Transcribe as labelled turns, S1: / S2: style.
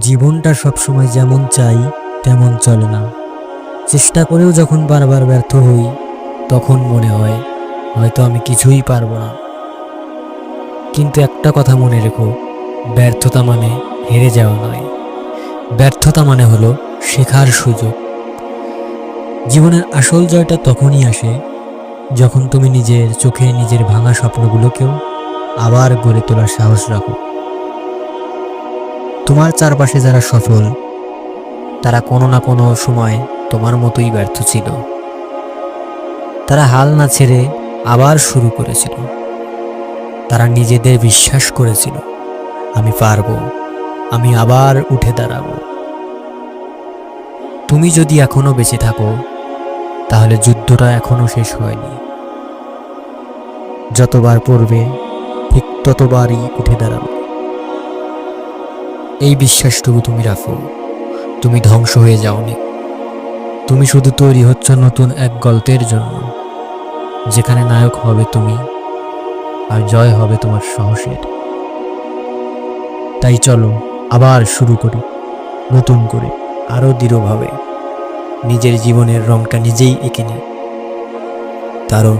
S1: জীবনটা সবসময় যেমন চাই, তেমন চলে না। চেষ্টা করেও যখন বারবার ব্যর্থ হই, তখন মনে হয়, হয়তো আমি কিছুই পারব না। কিন্তু একটা কথা মনে রেখো, ব্যর্থতা মানে হেরে যাওয়া নয়। ব্যর্থতা মানে হলো শেখার সুযোগ। জীবনের আসল জয়টা তখনই আসে যখন তুমি নিজের চোখে নিজের ভাঙা স্বপ্নগুলোকেও আবার গড়ে তোলার সাহস রাখো। তোমার চারপাশে যারা সফল, তারা কোনো না কোনো সময় তোমার মতোই ব্যর্থ ছিল। তারা হাল না ছেড়ে আবার শুরু করেছিল। তারা নিজেদের বিশ্বাস করেছিল, আমি পারব, আমি আবার উঠে দাঁড়াবো। তুমি যদি এখনও বেঁচে থাকো, তাহলে যুদ্ধটা এখনও শেষ হয়নি। যতবার পড়বে, ঠিক ততবারই উঠে দাঁড়াবে। এই বিশ্বাসটুকু তুমি রাখো। তুমি ধ্বংস হয়ে যাওনি। তুমি শুধু তৈরি হচ্ছ নতুন এক গল্পের জন্য, যেখানে নায়ক হবে তুমি আর জয় হবে তোমার সাহসের। তাই চলো, আবার শুরু করি, নতুন করে আরও দৃঢ়ভাবে। নিজের জীবনের রংটা নিজেই এঁকে নিই। কারণ